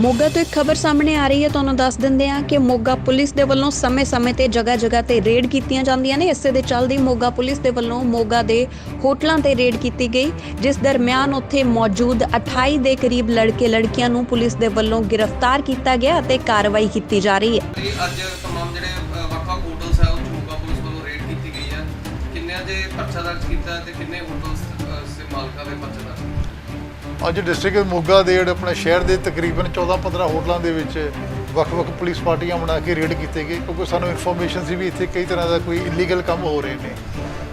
ਮੋਗਾ ਤੋਂ ਇੱਕ ਖਬਰ ਸਾਹਮਣੇ ਆ ਰਹੀ ਹੈ, ਤੁਹਾਨੂੰ ਦੱਸ ਦਿੰਦੇ ਹਾਂ ਕਿ ਮੋਗਾ ਪੁਲਿਸ ਦੇ ਵੱਲੋਂ ਸਮੇਂ-ਸਮੇਂ ਤੇ ਜਗ੍ਹਾ-ਜਗ੍ਹਾ ਤੇ ਰੇਡ ਕੀਤੀਆਂ ਜਾਂਦੀਆਂ ਨੇ। ਇਸੇ ਦੇ ਚੱਲਦੀ ਮੋਗਾ ਪੁਲਿਸ ਦੇ ਵੱਲੋਂ ਮੋਗਾ ਦੇ ਹੋਟਲਾਂ ਤੇ ਰੇਡ ਕੀਤੀ ਗਈ, ਜਿਸ ਦਰਮਿਆਨ ਉੱਥੇ ਮੌਜੂਦ 28 ਦੇ ਕਰੀਬ ਲੜਕੇ ਲੜਕੀਆਂ ਨੂੰ ਪੁਲਿਸ ਦੇ ਵੱਲੋਂ ਗ੍ਰਿਫਤਾਰ ਕੀਤਾ ਗਿਆ ਅਤੇ ਕਾਰਵਾਈ ਕੀਤੀ ਜਾ ਰਹੀ ਹੈ। ਇਹ ਅੱਜ ਤਮਾਮ ਜਿਹੜੇ ਵੱਖ-ਵੱਖ ਹੋਟਲਸ ਹੈ ਉਹ 'ਚ ਮੋਗਾ ਪੁਲਿਸ ਵੱਲੋਂ ਰੇਡ ਕੀਤੀ ਗਈ ਹੈ ਕਿੰਨਿਆਂ ਦੇ ਪਰਚਾ ਦਰਜ ਕੀਤਾ ਤੇ ਕਿੰਨੇ ਹੋਟਲਸ ਦੇ ਮਾਲਕਾਂ ਦੇ ਪਰਚਾ ਦਰਜ? ਅੱਜ ਡਿਸਟ੍ਰਿਕਟ ਮੋਗਾ ਦੇ ਜਿਹੜੇ ਆਪਣੇ ਸ਼ਹਿਰ ਦੇ ਤਕਰੀਬਨ 14-15 ਹੋਟਲਾਂ ਦੇ ਵਿੱਚ ਵੱਖ-ਵੱਖ ਪੁਲਿਸ ਪਾਰਟੀਆਂ ਬਣਾ ਕੇ ਰੇਡ ਕੀਤੇ ਗਏ, ਕਿਉਂਕਿ ਸਾਨੂੰ ਇਨਫੋਰਮੇਸ਼ਨ ਸੀ ਵੀ ਇੱਥੇ ਕਈ ਤਰ੍ਹਾਂ ਦਾ ਕੋਈ ਇਲੀਗਲ ਕੰਮ ਹੋ ਰਹੇ ਨੇ।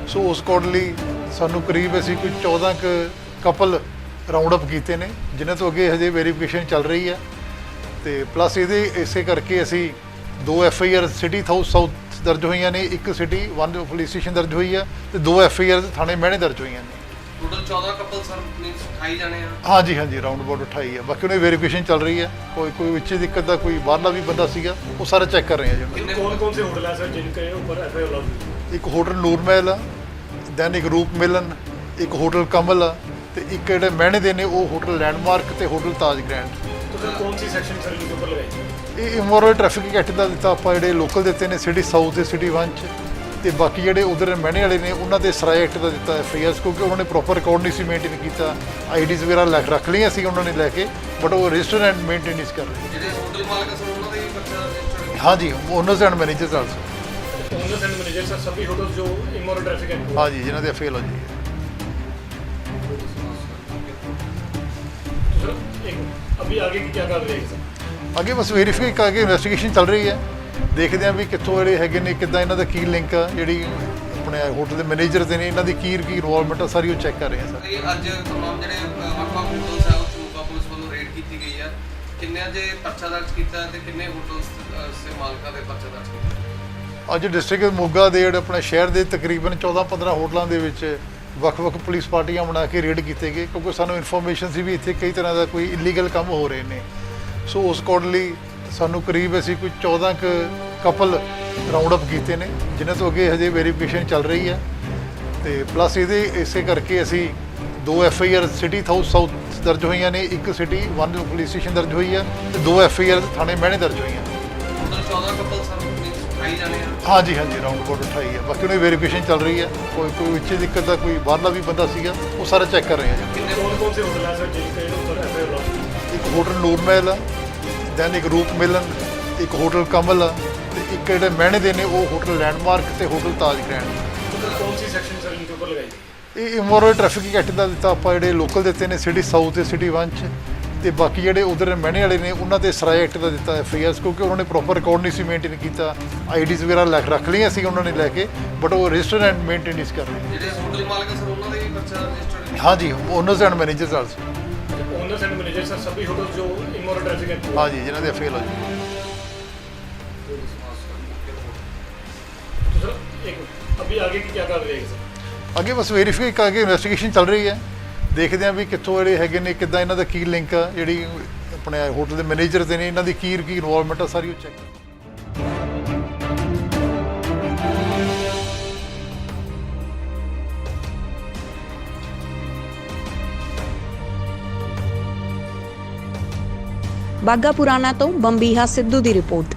ਸੋ ਉਸ ਅਕੋਰਡਲੀ ਸਾਨੂੰ ਕਰੀਬ ਅਸੀਂ ਕੋਈ 14 ਕ ਕਪਲ ਰਾਉਂਡ ਅਪ ਕੀਤੇ ਨੇ, ਜਿਨ੍ਹਾਂ ਤੋਂ ਅੱਗੇ ਹਜੇ ਵੈਰੀਫਿਕੇਸ਼ਨ ਚੱਲ ਰਹੀ ਹੈ। ਤੇ ਪਲੱਸ ਇਹਦੇ, ਇਸੇ ਕਰਕੇ ਅਸੀਂ ਦੋ F I R city house south ਦਰਜ ਹੋਈਆਂ ਨੇ, ਇੱਕ ਸਿਟੀ ਵਨ ਪੁਲਿਸ ਸਟੇਸ਼ਨ ਦਰਜ ਹੋਈ ਹੈ, ਤੇ ਦੋ ਐਫ ਆਈ ਆਰ ਥਾਣੇ ਮਹਿਣੇ ਦਰਜ ਹੋਈਆਂ ਨੇ। ਹਾਂਜੀ ਹਾਂਜੀ ਰਾਊਂਡ ਬੋਰਡ 28 ਹੈ ਬਾਕੀ ਉਹਨੇ ਵੈਰੀਫਿਕੇਸ਼ਨ ਚੱਲ ਰਹੀ ਹੈ ਕੋਈ ਕੋਈ ਵਿੱਚ ਦਿੱਕਤ ਦਾ ਕੋਈ ਬਾਹਰਲਾ ਵੀ ਬੰਦਾ ਸੀਗਾ ਉਹ ਸਾਰਾ ਚੈੱਕ ਕਰ ਰਹੇ ਆ ਜੀ ਕਿੰਨੇ ਕੌਣ ਕੌਣ ਹੋਟਲ ਹੈ ਸਰ ਜਿਨਕੇ ਉੱਪਰ ਐਫਆਈ ਲੌਗ ਇੱਕ ਹੋਟਲ ਨੂਰਮਹਿਲ ਆ ਦੈਨ ਇੱਕ ਰੂਪ ਮਿਲਨ ਇੱਕ ਹੋਟਲ ਕਮਲ ਆ ਤੇ ਇੱਕ ਜਿਹੜੇ ਮਹਿਣੇ ਦੇ ਨੇ ਉਹ ਹੋਟਲ ਲੈਂਡਮਾਰਕ ਤੇ ਹੋਟਲ ਤਾਜ ਗ੍ਰੈਂਡ ਤੁਸੀਂ ਕੌਣ ਸੈਕਸ਼ਨ ਸਰ ਇਹਦੇ ਉੱਪਰ ਲਗਾਈ? ਇਹ ਇਮੋਰਲ ਟ੍ਰੈਫਿਕ ਐਕਟ ਦਾ ਦਿੱਤਾ ਆਪਾਂ ਜਿਹੜੇ ਲੋਕਲ ਦਿੱਤੇ ਨੇ ਸਿਟੀ ਸਾਊਥ ਦੇ ਸਿਟੀ 1 ਚ। ਤੇ ਬਾਕੀ ਜਿਹੜੇ ਉਧਰ ਮਹਿਣੇ ਵਾਲੇ ਨੇ ਉਹਨਾਂ ਦੇ ਸਰਾਏ ਐਕਟ ਦਾ ਦਿੱਤਾ ਐਫ ਆਈ ਆਰ ਕਿਉਂਕਿ ਉਹਨਾਂ ਨੇ ਪ੍ਰੋਪਰ ਰਿਕਾਰਡ ਨਹੀਂ ਸੀ ਮੇਨਟੇਨ ਕੀਤਾ ਆਈਡੀਜ਼ ਵਗੈਰਾ ਲੱਖ ਰੱਖ ਲਈਆਂ ਸੀ ਉਹਨਾਂ ਨੇ ਲੈ ਕੇ ਬਟ ਉਹ ਰਜਿਸਟਰ ਐਂਡ ਮੇਨਟੇਨ ਨਹੀਂ ਸੀ ਕਰ ਰਹੇ ਜਿਹੜੇ ਹੋਟਲ ਮਾਲਕ ਸਰ ਉਹਨਾਂ ਦੇ ਵੀ ਪਰਚਾ registered ਕੀਤਾ? ਹਾਂਜੀ owners and managers also owners and manager sir सभी होटल जो इमोरल ट्रैफिक है ਹਾਂਜੀ ਜਿਨ੍ਹਾਂ ਦੇ ਫੇਲ ਹੋ ਜਾਈਏ तो सर एक अभी आगे की क्या कार्रवाई है सर ਅੱਗੇ ਬਸ ਵੈਰੀਫਾਈ ਕਰਕੇ ਇਨਵੈਸਟੀਗੇਸ਼ਨ ਚੱਲ ਰਹੀ ਹੈ ਦੇਖਦੇ ਹਾਂ ਵੀ ਕਿੱਥੋਂ ਜਿਹੜੇ ਹੈਗੇ ਨੇ ਕਿੱਦਾਂ ਇਹਨਾਂ ਦਾ ਕੀ ਲਿੰਕ ਆ ਜਿਹੜੀ ਆਪਣੇ ਹੋਟਲ ਦੇ ਮੈਨੇਜਰ ਦੇ ਨੇ ਇਹਨਾਂ ਦੀ ਕੀ ਕੀ ਇਨਵੋਲਵਮੈਂਟ ਆ ਸਾਰੀ ਉਹ ਚੈੱਕ ਕਰ ਰਹੇ ਹਾਂ ਸਰ ਇਹ ਅੱਜ ਤਮਾਮ ਜਿਹੜੇ ਵੱਖ-ਵੱਖ ਹੋਟਲਸ ਉਹ ਪੁਲਿਸ ਵੱਲੋਂ ਰੇਡ ਕੀਤੀ ਗਈ ਹੈ ਕਿੰਨਿਆਂ ਦੇ ਪਰਚਾ ਦਰਜ ਕੀਤਾ ਤੇ ਕਿੰਨੇ ਹੋਟਲਸ ਦੇ ਮਾਲਕਾਂ ਦੇ ਪਰਚਾ ਦਰਜ ਕੀਤਾ? ਅੱਜ ਡਿਸਟ੍ਰਿਕਟ ਮੋਗਾ ਦੇ ਜਿਹੜੇ ਆਪਣੇ ਸ਼ਹਿਰ ਦੇ ਤਕਰੀਬਨ 14-15 ਹੋਟਲਾਂ ਦੇ ਵਿੱਚ ਵੱਖ-ਵੱਖ ਪੁਲਿਸ ਪਾਰਟੀਆਂ ਬਣਾ ਕੇ ਰੇਡ ਕੀਤੇ ਗਏ ਕਿਉਂਕਿ ਸਾਨੂੰ ਇਨਫੋਰਮੇਸ਼ਨ ਸੀ ਵੀ ਇੱਥੇ ਕਈ ਤਰ੍ਹਾਂ ਦਾ ਕੋਈ ਇਲੀਗਲ ਕੰਮ ਹੋ ਰਹੇ ਨੇ। ਸੋ ਉਸ ਅਕੋਰਡਲੀ ਸਾਨੂੰ ਕਰੀਬ ਅਸੀਂ ਕੋਈ 14 ਕ ਕਪਲ ਰਾਉਂਡ ਅਪ ਕੀਤੇ ਨੇ ਜਿਨ੍ਹਾਂ ਤੋਂ ਅੱਗੇ ਹਜੇ ਵੈਰੀਫਿਕੇਸ਼ਨ ਚੱਲ ਰਹੀ ਹੈ। ਤੇ ਪਲੱਸ ਇਹਦੇ ਇਸੇ ਕਰਕੇ ਅਸੀਂ ਦੋ F I R city house south ਦਰਜ ਹੋਈਆਂ ਨੇ ਇੱਕ ਸਿਟੀ ਵਨ ਪੁਲਿਸ ਸਟੇਸ਼ਨ ਦਰਜ ਹੋਈ ਹੈ ਤੇ ਦੋ ਐਫ ਆਈ ਆਰ ਥਾਣੇ ਮਹਿਣੇ ਦਰਜ ਹੋਈਆਂ ਹਾਂਜੀ ਹਾਂਜੀ ਰਾਉਂਡ ਕੋਡ ਉਠਾਈ ਹੈ। ਬਾਕੀ ਉਹਨੇ ਵੈਰੀਫਿਕੇਸ਼ਨ ਚੱਲ ਰਹੀ ਹੈ। ਕੋਈ ਕੋਈ ਵਿੱਚ ਦਿੱਕਤ ਦਾ ਕੋਈ ਬਾਹਰਲਾ ਵੀ ਬੰਦਾ ਸੀਗਾ ਉਹ ਸਾਰਾ ਚੈੱਕ ਕਰ ਰਹੇ ਆ ਕਿੰਨੇ ਕੋਲ ਕੋਲ ਸੇ ਹੋਟਲ ਆ ਸਰ ਜੀ ਕਈ ਹੋਟਲ ਐਫ ਆਈ ਇੱਕ ਹੋਟਲ ਨੂਰਮਹਿਲ ਆ ਦੈਨ ਇੱਕ ਰੂਪ ਮਿਲਨ ਇੱਕ ਹੋਟਲ ਕਮਲ ਤੇ ਇੱਕ ਜਿਹੜੇ ਮਹਿਣੇ ਦੇ ਨੇ ਉਹ ਹੋਟਲ ਲੈਂਡਮਾਰਕ ਤੇ ਹੋਟਲ ਤਾਜ ਗ੍ਰੈਂਡ ਕੌਣ ਸੀ ਸੈਕਸ਼ਨ ਸਰ ਇਨਕੇ ਉੱਪਰ ਲਗਾਈ? ਇਹ ਇਮੋਰਲ ਟ੍ਰੈਫਿਕ ਐਕਟ ਦਾ ਦਿੱਤਾ ਆਪਾਂ ਜਿਹੜੇ ਲੋਕਲ ਦਿੱਤੇ ਨੇ ਸਿਟੀ ਸਾਊਥ ਤੇ ਸਿਟੀ 1 ਚ। ਤੇ ਬਾਕੀ ਜਿਹੜੇ ਉਧਰ ਮਹਿਣੇ ਵਾਲੇ ਨੇ ਉਹਨਾਂ ਤੇ ਸਰਾਏ ਐਕਟ ਦਾ ਦਿੱਤਾ ਐਫ ਕਿਉਂਕਿ ਉਹਨਾਂ ਨੇ ਪ੍ਰੋਪਰ ਰਿਕਾਰਡ ਨਹੀਂ ਸੀ ਮੇਨਟੇਨ ਕੀਤਾ। ਆਈਡੀਜ਼ ਵਗੈਰਾ ਲੈ ਰੱਖ ਲਈਆਂ ਸੀ ਉਹਨਾਂ ਨੇ ਲੈ ਕੇ ਬਟ ਉਹ ਰਜਿਸਟਰ ਐਂਡ ਮੇਨਟੇਨ ਨਹੀਂ ਕਰ ਰਹੇ। ਜਿਹੜੇ ਹੋਟਲ ਮਾਲਕ ਸਰ ਉਹਨਾਂ ਦੇ ਵੀ ਬੱਚਾ ਰਜਿਸਟਰਡ ਹਾਂਜੀ owners and managers also owners and manager sir सभी होटल जो इमोरल ट्रैफिक है ਹਾਂਜੀ ਜਿਨ੍ਹਾਂ ਦੇ ਫੇਲ ਹੋ ਜਾਈਏ तो सर एक अभी आगे की क्या कार्रवाई है सर ਅੱਗੇ ਬਸ ਵੈਰੀਫਾਈ ਕਰਕੇ ਇਨਵੈਸਟੀਗੇਸ਼ਨ ਚੱਲ ਰਹੀ ਹੈ ਦੇਖਦੇ ਹਾਂ ਵੀ ਕਿੱਥੋਂ ਜਿਹੜੇ ਹੈਗੇ ਨੇ ਕਿੱਦਾਂ ਇਹਨਾਂ ਦਾ ਕੀ ਲਿੰਕ ਆ ਜਿਹੜੀ ਆਪਣੇ ਹੋਟਲ ਦੇ ਮੈਨੇਜਰ ਦੇ ਨੇ ਇਹਨਾਂ ਦੀ ਕੀ ਕੀ ਇਨਵੋਲਵਮੈਂਟ ਆ ਸਾਰੀ ਉਹ ਚੈੱਕ ਬਾਗਾ ਪੁਰਾਣਾ ਤੋਂ ਬੰਬੀਹਾ ਸਿੱਧੂ ਦੀ ਰਿਪੋਰਟ।